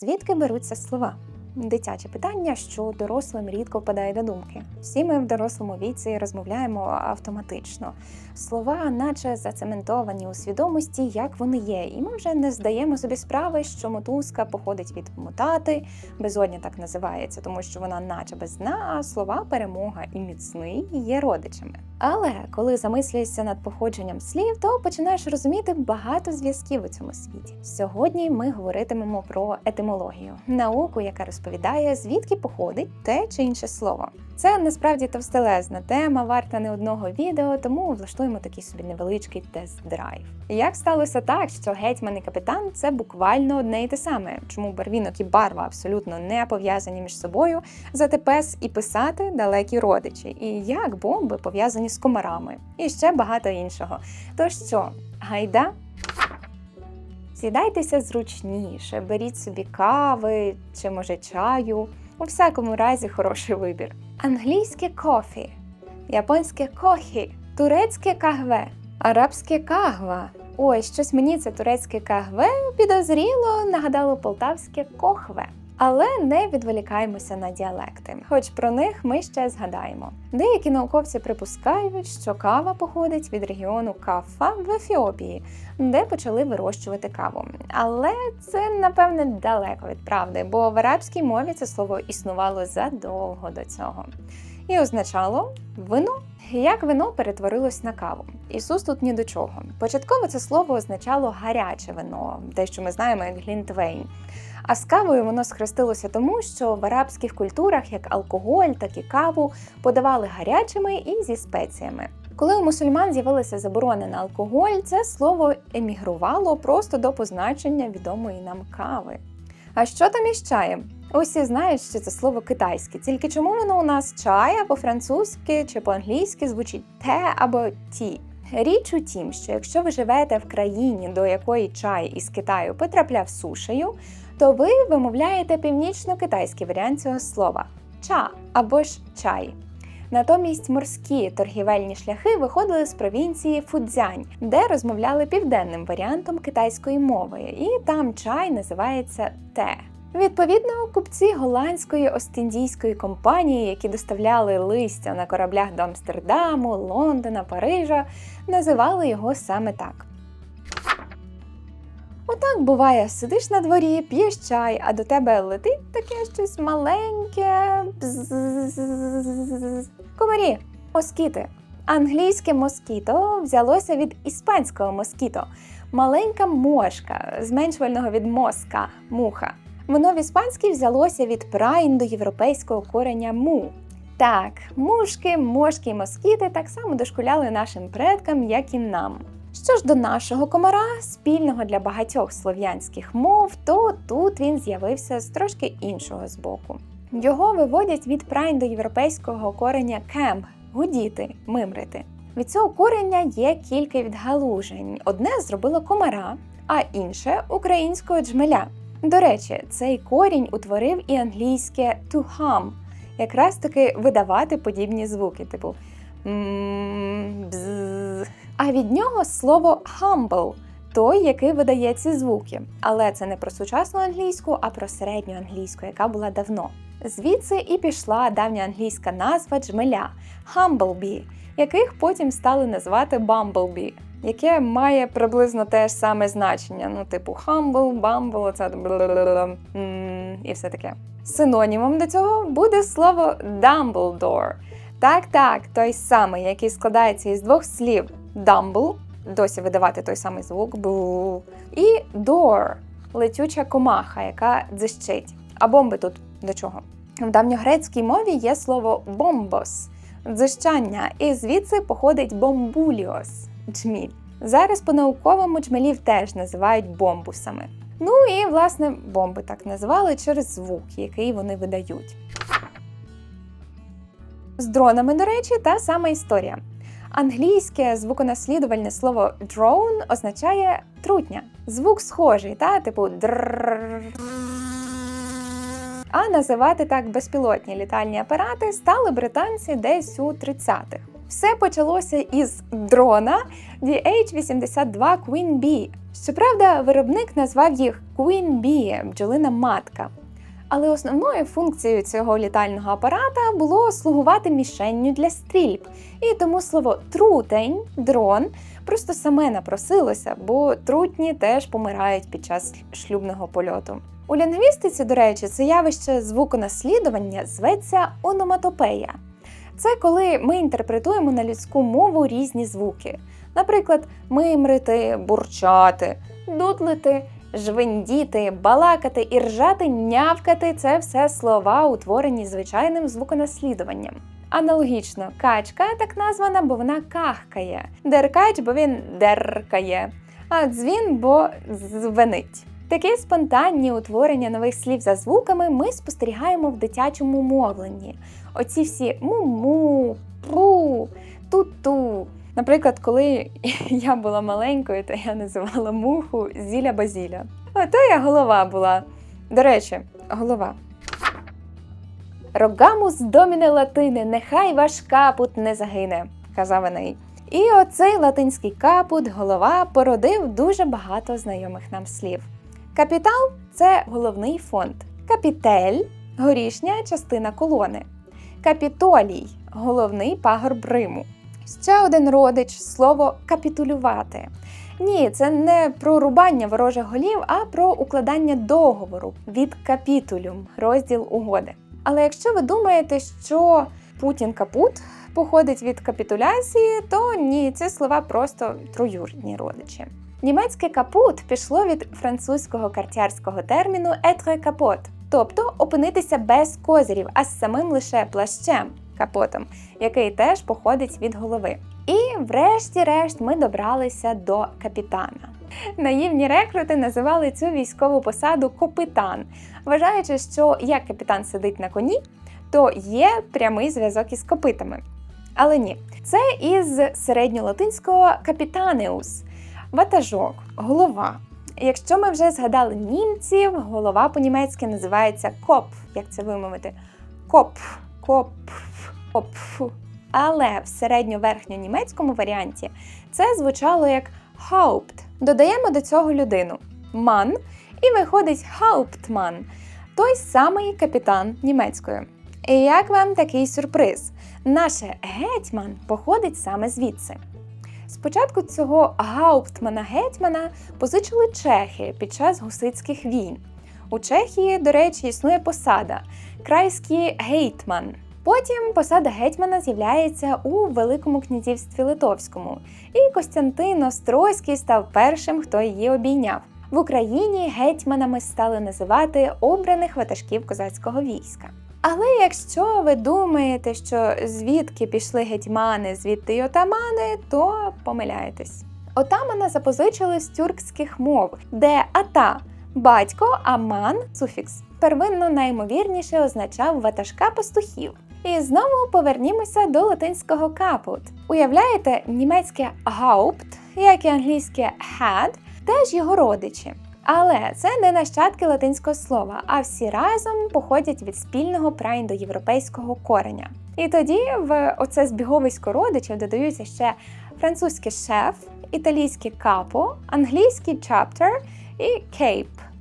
Звідки беруться слова? Дитяче питання, що дорослим рідко впадає до думки. Всі ми в дорослому віці розмовляємо автоматично. Слова, наче зацементовані у свідомості, як вони є, і ми вже не здаємо собі справи, що мотузка походить від мотати, безодня так називається, тому що вона, наче без дна, а слова перемога і міцний є родичами. Але коли замислюєшся над походженням слів, то починаєш розуміти багато зв'язків у цьому світі. Сьогодні ми говоритимемо про етимологію, науку, яка розповідає, звідки походить те чи інше слово. Це насправді товстелезна тема, варта не одного відео, тому влаштуємо такий собі невеличкий тест-драйв. Як сталося так, що гетьман і капітан це буквально одне і те саме, чому барвінок і барва абсолютно не пов'язані між собою, зате пес і писати далекі родичі, і як бомби пов'язані з комарами, і ще багато іншого. То що, гайда? Сідайтеся зручніше, беріть собі кави чи може чаю. У всякому разі хороший вибір. Англійське кофі, японське кохі, турецьке кахве, арабське кагва. Ой, щось мені це турецьке кахве підозріло нагадало полтавське кохве. Але не відволікаємося на діалекти, хоч про них ми ще згадаємо. Деякі науковці припускають, що кава походить від регіону Кафа в Ефіопії, де почали вирощувати каву. Але це напевне далеко від правди, бо в арабській мові це слово існувало задовго до цього. І означало вино. Як вино перетворилось на каву? Ісус тут ні до чого. Початково це слово означало гаряче вино, те, що ми знаємо як глінтвейн. А з кавою воно схрестилося тому, що в арабських культурах як алкоголь, так і каву подавали гарячими і зі спеціями. Коли у мусульман з'явилася заборона на алкоголь, це слово емігрувало просто до позначення відомої нам кави. А що там із чаєм? Усі знають, що це слово китайське, тільки чому воно у нас чай або французьки чи по-англійськи звучить те або ті. Річ у тім, що якщо ви живете в країні, до якої чай із Китаю потрапляв сушею, то ви вимовляєте північно-китайський варіант цього слова ча або ж чай. Натомість морські торгівельні шляхи виходили з провінції Фудзянь, де розмовляли південним варіантом китайської мови, і там чай називається те. Відповідно, купці голландської Остіндійської компанії, які доставляли листя на кораблях до Амстердаму, Лондона, Парижа, називали його саме так. Отак буває, сидиш на дворі, п'єш чай, а до тебе летить таке щось маленьке. Комарі, москіти. Англійське москіто взялося від іспанського москіто. Маленька мошка, зменшувального від моска, муха. Воно в іспанській взялося від праіндоєвропейського кореня му. Так, мушки, мошки і москіти так само дошкуляли нашим предкам, як і нам. Що ж до нашого комара, спільного для багатьох слов'янських мов, то тут він з'явився з трошки іншого збоку. Його виводять від праіндоєвропейського кореня кемп гудіти, мимрити. Від цього корення є кілька відгалужень. Одне зробило комара, а інше українського джмеля. До речі, цей корінь утворив і англійське to hum, якраз таки видавати подібні звуки, типу бз. А від нього слово humble той, який видає ці звуки. Але це не про сучасну англійську, а про середню англійську, яка була давно. Звідси і пішла давня англійська назва джмеля Humblebee, яких потім стали називати Bumblebee, яке має приблизно те ж саме значення. Ну, типу humble, bumble, це і все таке. Синонімом до цього буде слово Dumbledore. Так, так, той самий, який складається із двох слів dumble, досі видавати той самий звук, бу, і door, летюча комаха, яка дзищить. А бомби тут до чого? В давньогрецькій мові є слово бомбос дзищання, і звідси походить бомбуліос джміль. Зараз по-науковому джмелів теж називають бомбусами. Ну і власне бомби так називали через звук, який вони видають. З дронами, до речі, та сама історія. Англійське звуконаслідувальне слово drone означає трутня. Звук схожий, та типу др. А називати так безпілотні літальні апарати стали британці десь у 30-х. Все почалося із дрона DH-82 Queen Bee. Щоправда, виробник назвав їх Queen Bee – бджолина матка. Але основною функцією цього літального апарата було слугувати мішенню для стрільб, і тому слово трутень, дрон просто саме напросилося, бо трутні теж помирають під час шлюбного польоту. У лінгвістиці, до речі, це явище звуконаслідування зветься ономатопея. Це коли ми інтерпретуємо на людську мову різні звуки. Наприклад, мимрити, бурчати, дудлити, жвендіти, балакати, і ржати, нявкати це все слова, утворені звичайним звуконаслідуванням. Аналогічно, качка так названа, бо вона кахкає, деркач, бо він деркає, а дзвін, бо звенить. Такі спонтанні утворення нових слів за звуками ми спостерігаємо в дитячому мовленні. Оці всі му-му, пру, ту-ту. Наприклад, коли я була маленькою, то я називала муху зіля базіля. Ото я голова була. До речі, голова. Рогамус доміне латини, нехай ваш капут не загине, казав Еней. І оцей латинський капут, голова, породив дуже багато знайомих нам слів. Капітал це головний фонд. Капітель горішня частина колони. Капітолій головний пагорб Риму. Ще один родич слово капітулювати. Ні, це не про рубання ворожих голів, а про укладання договору від капітулюм, розділ угоди. Але якщо ви думаєте, що Путін капут походить від капітуляції, то ні, ці слова просто троюрідні родичі. Німецьке капут пішло від французького картярського терміну être капот, тобто опинитися без козирів, а з самим лише плащем капотом, який теж походить від голови. І, врешті-решт, ми добралися до капітана. Наївні рекрути називали цю військову посаду копитан, вважаючи, що як капітан сидить на коні, то є прямий зв'язок із копитами. Але ні, це із середньолатинського капітанеус, ватажок, голова. Якщо ми вже згадали німців, голова по-німецьки називається коп, як це вимовити? Коп, коп, коп. Але в середньоверхньонімецькому варіанті це звучало як Haupt. Додаємо до цього людину ман, і виходить Hauptmann, той самий капітан німецькою. І як вам такий сюрприз? Наше гетьман походить саме звідси. Спочатку цього гауптмана-гетьмана позичили чехи під час гусицьких війн. У Чехії, до речі, існує посада крайський гейтман. Потім посада гетьмана з'являється у Великому князівстві Литовському, і Костянтин Острозький став першим, хто її обійняв. В Україні гетьманами стали називати обраних ватажків козацького війська. Але якщо ви думаєте, що звідки пішли гетьмани, звідти й отамани, то помиляєтесь. Отамана запозичили з тюркських мов, де ата батько, а ман суфікс первинно наймовірніше означав ватажка пастухів. І знову повернімося до латинського капут. Уявляєте, німецьке Haupt, як і англійське had, теж його родичі. Але це не нащадки латинського слова, а всі разом походять від спільного праіндоєвропейського кореня. І тоді в оце збіговисько родичів додаються ще французьке шеф, італійське капо, англійський chapter і cape.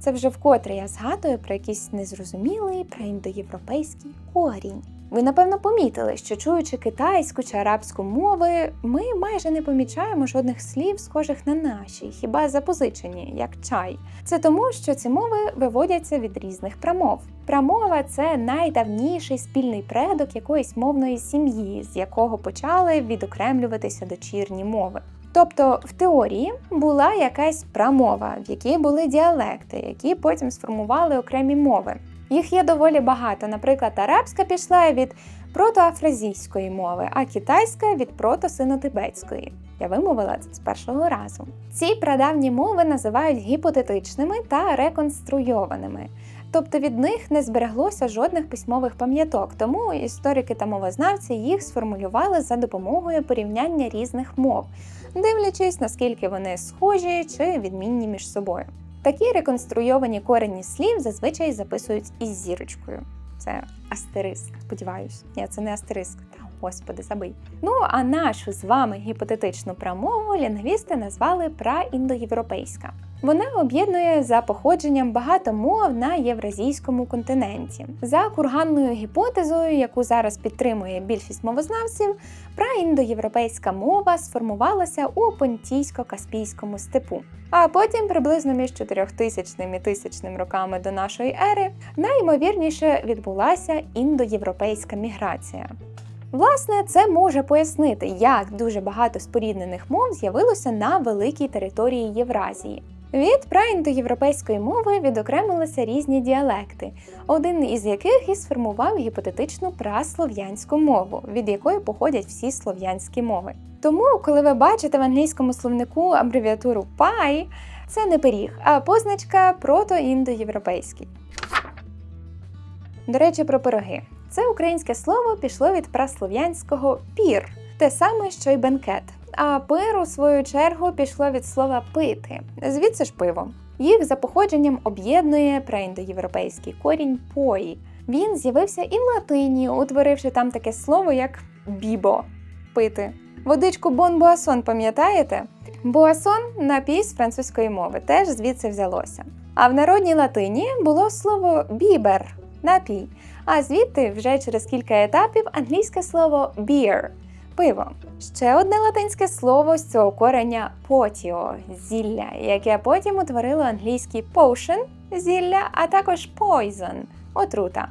Це вже вкотре я згадую про якийсь незрозумілий праіндоєвропейський корінь. Ви напевно помітили, що чуючи китайську чи арабську мови, ми майже не помічаємо жодних слів, схожих на наші, хіба запозичені, як чай. Це тому, що ці мови виводяться від різних прамов. Прамова це найдавніший спільний предок якоїсь мовної сім'ї, з якого почали відокремлюватися дочірні мови. Тобто в теорії була якась прамова, в якій були діалекти, які потім сформували окремі мови. Їх є доволі багато. Наприклад, арабська пішла від протоафразійської мови, а китайська від протосинотибетської. Я вимовила це з першого разу. Ці прадавні мови називають гіпотетичними та реконструйованими. Тобто від них не збереглося жодних письмових пам'яток, тому історики та мовознавці їх сформулювали за допомогою порівняння різних мов, дивлячись, наскільки вони схожі чи відмінні між собою. Такі реконструйовані корені слів зазвичай записують із зірочкою. Це астериск, сподіваюсь. Ні, це не астериск, Господи, забий. Ну а нашу з вами гіпотетичну промову лінгвісти назвали праіндоєвропейська. Вона об'єднує за походженням багато мов на євразійському континенті. За курганною гіпотезою, яку зараз підтримує більшість мовознавців, праіндоєвропейська мова сформувалася у понтійсько-каспійському степу. А потім, приблизно між 4000 і 1000 роками до нашої ери, найімовірніше відбулася індоєвропейська міграція. Власне, це може пояснити, як дуже багато споріднених мов з'явилося на великій території Євразії. Від праіндоєвропейської мови відокремилися різні діалекти, один із яких і сформував гіпотетичну праслов'янську мову, від якої походять всі слов'янські мови. Тому, коли ви бачите в англійському словнику абревіатуру PI, це не пиріг, а позначка протоіндоєвропейський. До речі, про пироги. Це українське слово пішло від праслов'янського пір, те саме, що й бенкет. А пир, у свою чергу, пішло від слова пити, звідси ж пиво. Їх за походженням об'єднує преіндоєвропейський корінь пої. Він з'явився і в латині, утворивши там таке слово як бібо пити. Водичку бон буасон, пам'ятаєте? Буасон напій з французької мови, теж звідси взялося. А в народній латині було слово бібер напій. А звідти вже через кілька етапів англійське слово beer – пиво. Ще одне латинське слово з цього кореня потіо зілля, яке потім утворило англійський potion – зілля, а також poison – отрута.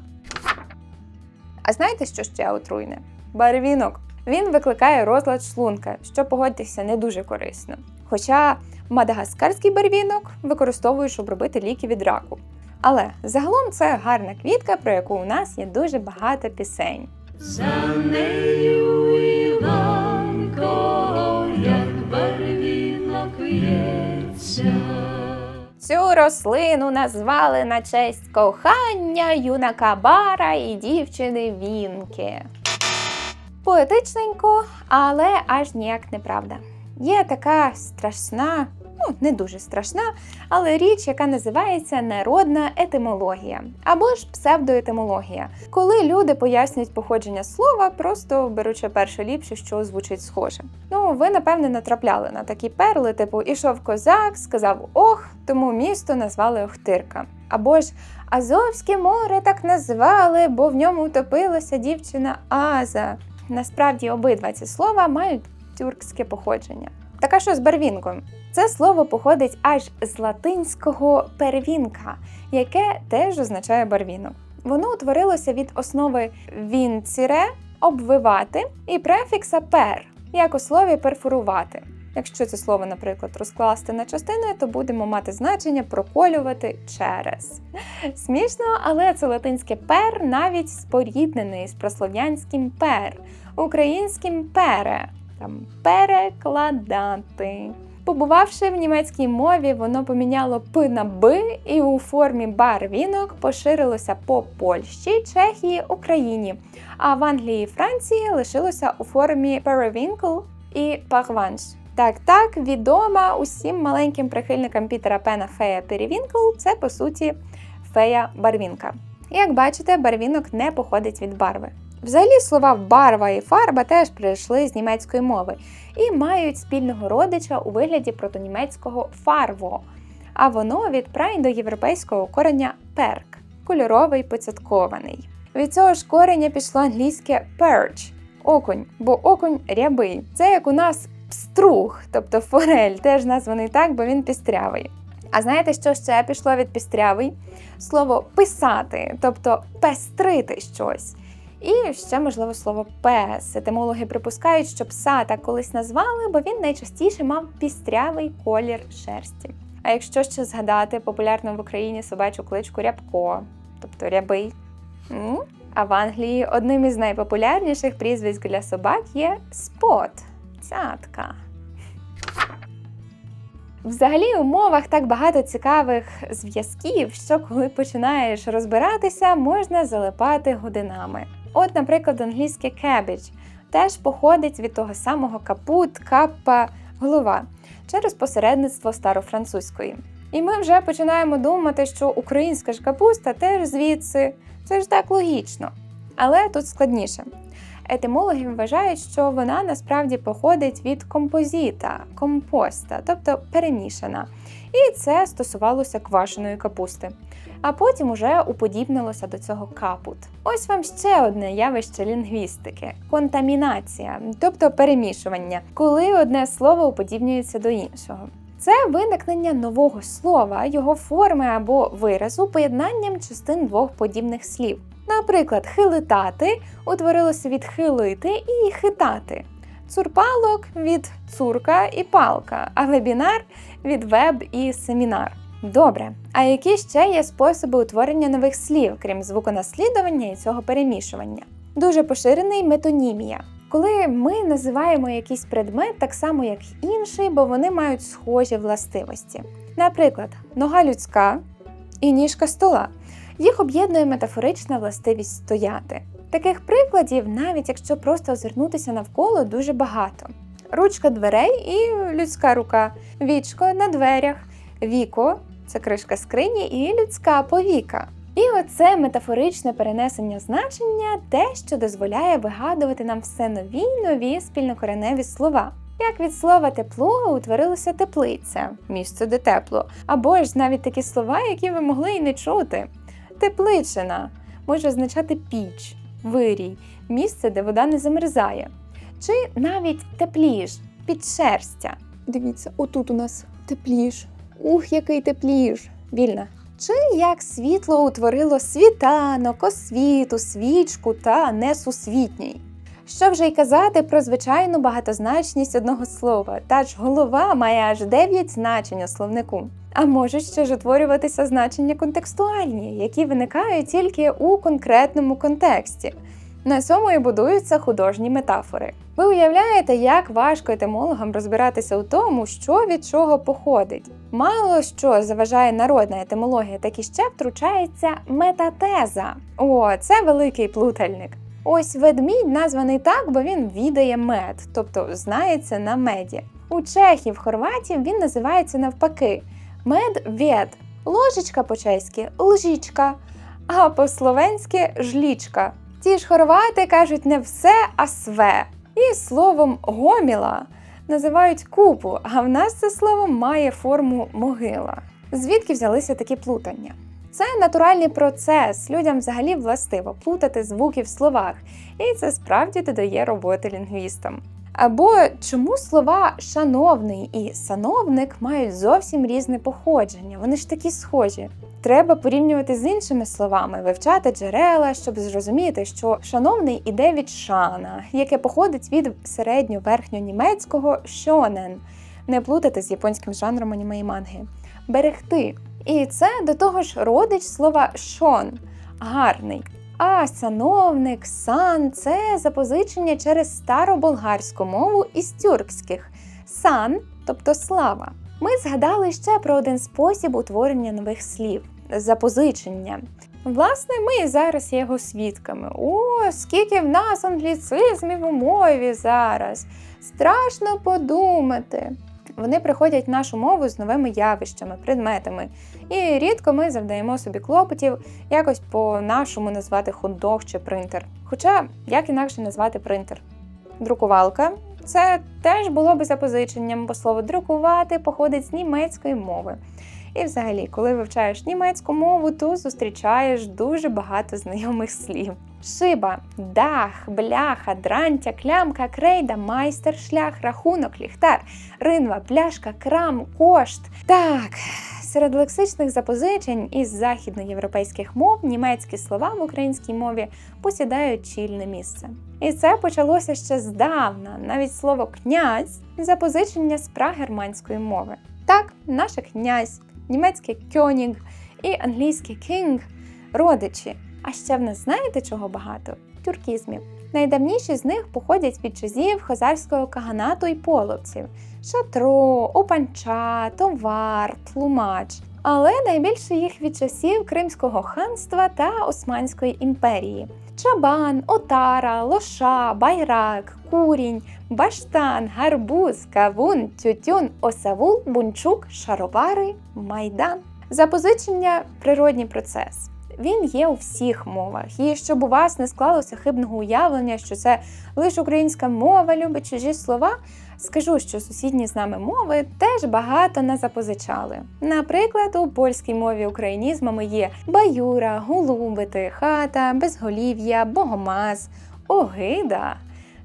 А знаєте, що ще отруйне? Барвінок. Він викликає розлад шлунка, що погодьтеся не дуже корисно. Хоча мадагаскарський барвінок використовують, щоб робити ліки від раку. Але загалом це гарна квітка, про яку у нас є дуже багато пісень. За нею Іванко, як барвінок в'ється. Цю рослину назвали на честь кохання юнака Бара і дівчини Вінки. Поетичненько, але аж ніяк неправда. Є така страшна, ну не дуже страшна, але річ, яка називається народна етимологія або ж псевдоетимологія, коли люди пояснюють походження слова, просто беручи перше ліпше, що звучить схоже. Ну, ви напевне натрапляли на такі перли, типу ішов козак, сказав ох, тому місто назвали Охтирка. Або ж Азовське море так назвали, бо в ньому утопилася дівчина Аза. Насправді обидва ці слова мають тюркське походження. Так а що з барвінком? Це слово походить аж з латинського первінка, яке теж означає барвінок. Воно утворилося від основи вінціре обвивати і префікса пер, як у слові перфорувати. Якщо це слово, наприклад, розкласти на частини, то будемо мати значення проколювати через. Смішно, але це латинське пер навіть споріднений з прослов'янським пер, українським пере, там перекладати. Побувавши в німецькій мові, воно поміняло п на б і у формі барвінок поширилося по Польщі, Чехії, Україні. А в Англії і Франції лишилося у формі перевінкл і парванш. Так, так, відома усім маленьким прихильникам Пітера Пена фея Перевінкл це по суті фея барвінка. Як бачите, барвінок не походить від барви. Взагалі слова барва і фарба теж прийшли з німецької мови і мають спільного родича у вигляді протонімецького фарво, а воно від праіндоєвропейського корення перк кольоровий поцяткований. Від цього ж кореня пішло англійське perch – окунь, бо окунь рябий. Це як у нас пструг, тобто форель, теж названий так, бо він пістрявий. А знаєте, що ще пішло від пістрявий? Слово писати, тобто пестрити щось. І ще, можливо, слово пес. Етимологи припускають, що пса так колись назвали, бо він найчастіше мав пістрявий колір шерсті. А якщо ще згадати популярну в Україні собачу кличку Рябко, тобто рябий. А в Англії одним із найпопулярніших прізвиськ для собак є спот цятка. Взагалі у мовах так багато цікавих зв'язків, що коли починаєш розбиратися, можна залипати годинами. От, наприклад, англійське cabbage теж походить від того самого капут, капа, голова через посередництво старофранцузької. І ми вже починаємо думати, що українська ж капуста теж звідси. Це ж так логічно. Але тут складніше. Етимологи вважають, що вона насправді походить від композіта, компоста, тобто перемішана. І це стосувалося квашеної капусти. А потім уже уподібнилося до цього капут. Ось вам ще одне явище лінгвістики контамінація, тобто перемішування, коли одне слово уподібнюється до іншого. Це виникнення нового слова, його форми або виразу поєднанням частин двох подібних слів. Наприклад, хилитати утворилося від хилити і хитати, цурпалок від цурка і палка, а вебінар від веб і семінар. Добре, а які ще є способи утворення нових слів, крім звуконаслідування і цього перемішування? Дуже поширений метонімія. Коли ми називаємо якийсь предмет так само, як інший, бо вони мають схожі властивості. Наприклад, нога людська і ніжка стола. Їх об'єднує метафорична властивість стояти. Таких прикладів, навіть якщо просто озирнутися навколо, дуже багато. Ручка дверей і людська рука, вічко на дверях, віко це кришка скрині і людська повіка. І оце метафоричне перенесення значення те, що дозволяє вигадувати нам все нові й нові спільнокореневі слова. Як від слова тепло утворилося теплиця, місце де тепло, або ж навіть такі слова, які ви могли й не чути. Тепличина може означати піч, вирій, місце, де вода не замерзає. Чи навіть тепліж, підшерстя. Дивіться, отут у нас тепліж. Ух, який тепліж! Вільна. Чи як світло утворило світанок, освіту, свічку та несусвітній? Що вже й казати про звичайну багатозначність одного слова, та ж голова має аж 9 значень у словнику. А можуть ще ж утворюватися значення контекстуальні, які виникають тільки у конкретному контексті. На цьому і будуються художні метафори. Ви уявляєте, як важко етимологам розбиратися у тому, що від чого походить. Мало що заважає народна етимологія, так і ще втручається метатеза. О, це великий плутальник. Ось ведмідь названий так, бо він відає мед, тобто знається на меді. У чехів, хорватів він називається навпаки мед вєд, ложечка по-чеськи лжічка, а по-словенськи жлічка. Ті ж хорвати кажуть не все, а све. І словом гоміла називають купу, а в нас це слово має форму могила. Звідки взялися такі плутання? Це натуральний процес. Людям взагалі властиво плутати звуки в словах, і це справді додає роботи лінгвістам. Або чому слова шановний і сановник мають зовсім різне походження? Вони ж такі схожі. Треба порівнювати з іншими словами, вивчати джерела, щоб зрозуміти, що шановний іде від шана, яке походить від середньо-верхньонімецького шонен, не плутати з японським жанром аніме і манги, берегти. І це до того ж родич слова шон гарний. А сановник, сан це запозичення через староболгарську мову із тюркських сан, тобто слава. Ми згадали ще про один спосіб утворення нових слів запозичення. Власне, ми і зараз є його свідками. О, скільки в нас англіцизмів у мові зараз! Страшно подумати. Вони приходять в нашу мову з новими явищами, предметами, і рідко ми завдаємо собі клопотів якось по-нашому назвати хот-дог чи принтер. Хоча як інакше назвати принтер? Друкувалка це теж було би запозиченням, бо слово друкувати походить з німецької мови. І взагалі, коли вивчаєш німецьку мову, то зустрічаєш дуже багато знайомих слів. Шиба, дах, бляха, дрантя, клямка, крейда, майстер, шлях, рахунок, ліхтар, ринва, пляшка, крам, кошт. Так, серед лексичних запозичень із західноєвропейських мов німецькі слова в українській мові посідають чільне місце. І це почалося ще здавна. Навіть слово князь запозичення з прагерманської мови. Так, наше князь, німецьке кьонінг і англійське кінг родичі. А ще в нас знаєте чого багато? Тюркізмів. Найдавніші з них походять від часів хазарського каганату і половців: шатро, опанча, товар, тлумач. Але найбільше їх від часів Кримського ханства та Османської імперії. Чабан, отара, лоша, байрак, курінь, баштан, гарбуз, кавун, тютюн, осавул, бунчук, шаровари, майдан. Запозичення природній процес. Він є у всіх мовах. І щоб у вас не склалося хибного уявлення, що це лише українська мова любить чужі слова. Скажу, що сусідні з нами мови теж багато не запозичали. Наприклад, у польській мові українізмами є баюра, голубити, хата, безголів'я, богомаз, огида,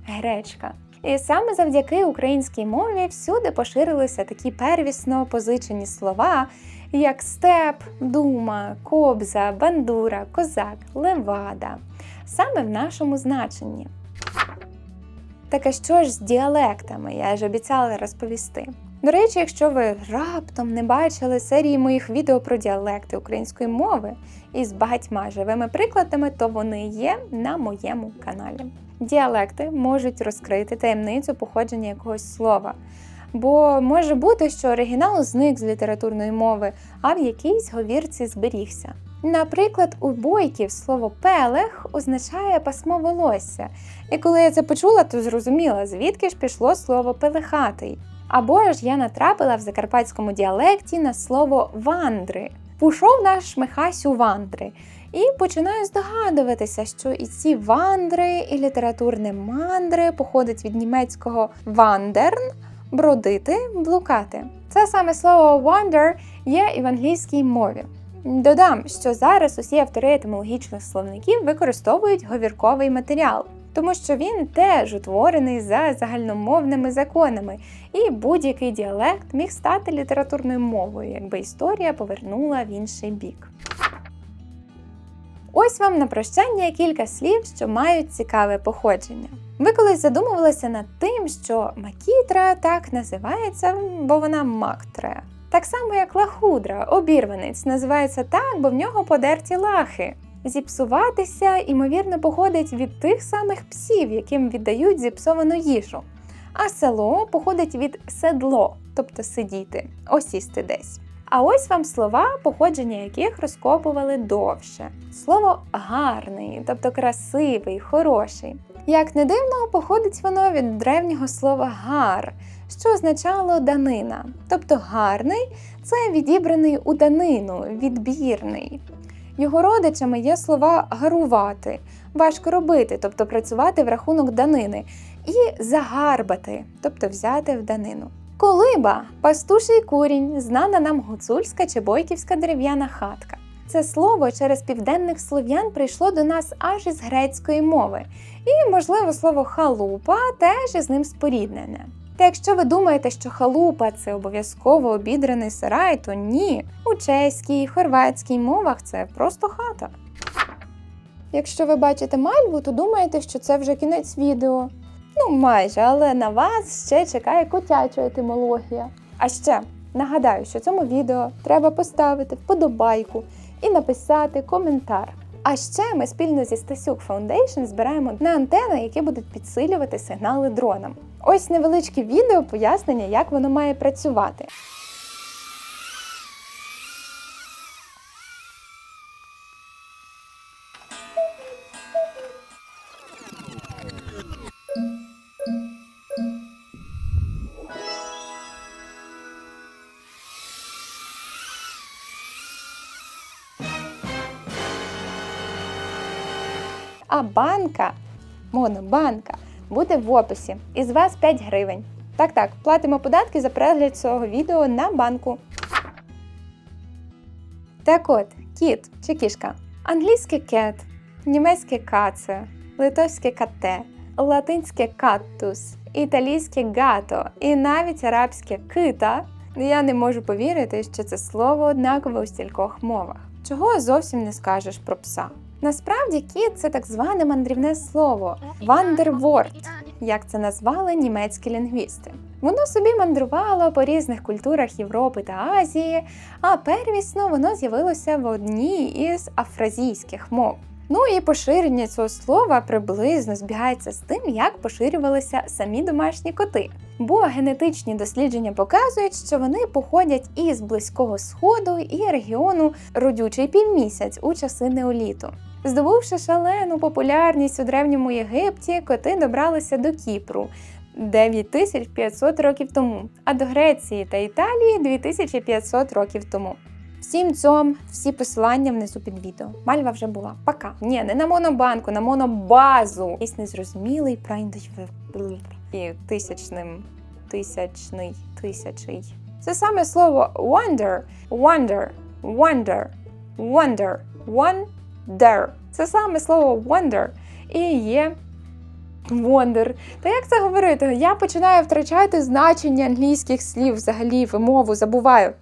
гречка. І саме завдяки українській мові всюди поширилися такі первісно позичені слова, як степ, дума, кобза, бандура, козак, левада, саме в нашому значенні. Так а що ж з діалектами? Я ж обіцяла розповісти. До речі, якщо ви раптом не бачили серії моїх відео про діалекти української мови із багатьма живими прикладами, то вони є на моєму каналі. Діалекти можуть розкрити таємницю походження якогось слова. Бо може бути, що оригінал зник з літературної мови, а в якійсь говірці зберігся. Наприклад, у бойків слово пелех означає пасмо волосся, і коли я це почула, то зрозуміла, звідки ж пішло слово пелехатий. Або ж я натрапила в закарпатському діалекті на слово вандри. Пішов наш Михась у вандри, і починаю здогадуватися, що і ці вандри, і літературне мандри походить від німецького вандерн бродити, блукати. Це саме слово wonder є і в англійській мові. Додам, що зараз усі автори етимологічних словників використовують говірковий матеріал, тому що він теж утворений за загальномовними законами, і будь-який діалект міг стати літературною мовою, якби історія повернула в інший бік. Ось вам на прощання кілька слів, що мають цікаве походження. Ви колись задумувалися над тим, що макітра так називається, бо вона мактре. Так само, як лахудра, обірванець, називається так, бо в нього подерті лахи. Зіпсуватися, ймовірно, походить від тих самих псів, яким віддають зіпсовану їжу. А село походить від седло, тобто сидіти, осісти десь. А ось вам слова, походження яких розкопували довше. Слово гарний, тобто красивий, хороший. Як не дивно, походить воно від древнього слова гар, що означало данина. Тобто гарний це відібраний у данину, відбірний. Його родичами є слова гарувати, важко робити, тобто працювати в рахунок данини, і загарбати, тобто взяти в данину. Колиба пастуший курінь, знана нам гуцульська чи бойківська дерев'яна хатка. Це слово через південних слов'ян прийшло до нас аж із грецької мови, і, можливо, слово халупа теж із ним споріднене. Та якщо ви думаєте, що халупа це обов'язково обідраний сарай, то ні. У чеській, і хорватській мовах це просто хата. Якщо ви бачите мальву, то думаєте, що це вже кінець відео. Ну, майже, але на вас ще чекає котяча етимологія. А ще нагадаю, що цьому відео треба поставити вподобайку і написати коментар. А ще ми спільно зі Стасюк Foundation збираємо на антени, які будуть підсилювати сигнали дронам. Ось невеличке відео пояснення, як воно має працювати. А банка, монобанка, буде в описі. Із вас 5 гривень. Так, так, платимо податки за перегляд цього відео на банку. Так от, кіт чи кішка. Англійське кет, німецьке каце, литовське кате, латинське каттус, італійське гато і навіть арабське кита. Я не можу повірити, що це слово однакове у стількох мовах. Чого зовсім не скажеш про пса. Насправді кіт це так зване мандрівне слово вандерворд, як це назвали німецькі лінгвісти. Воно собі мандрувало по різних культурах Європи та Азії, а первісно воно з'явилося в одній із афразійських мов. Ну і поширення цього слова приблизно збігається з тим, як поширювалися самі домашні коти. Бо генетичні дослідження показують, що вони походять із близького сходу і регіону родючий півмісяць у часи неоліту. Здобувши шалену популярність у древньому Єгипті, коти добралися до Кіпру 9500 років тому, а до Греції та Італії 2500 років тому. Всім цьом, всі посилання внизу під відео. Мальва вже була. Пока. Ні, не на монобанку, на монобазу. Якийсь незрозумілий прайндич і тисячним, тисячний, тисячий. Це саме слово wonder, wonder, wonder, wonder, wonder. Це саме слово wonder і є wonder. Та як це говорити? Я починаю втрачати значення англійських слів взагалі, вимову забуваю.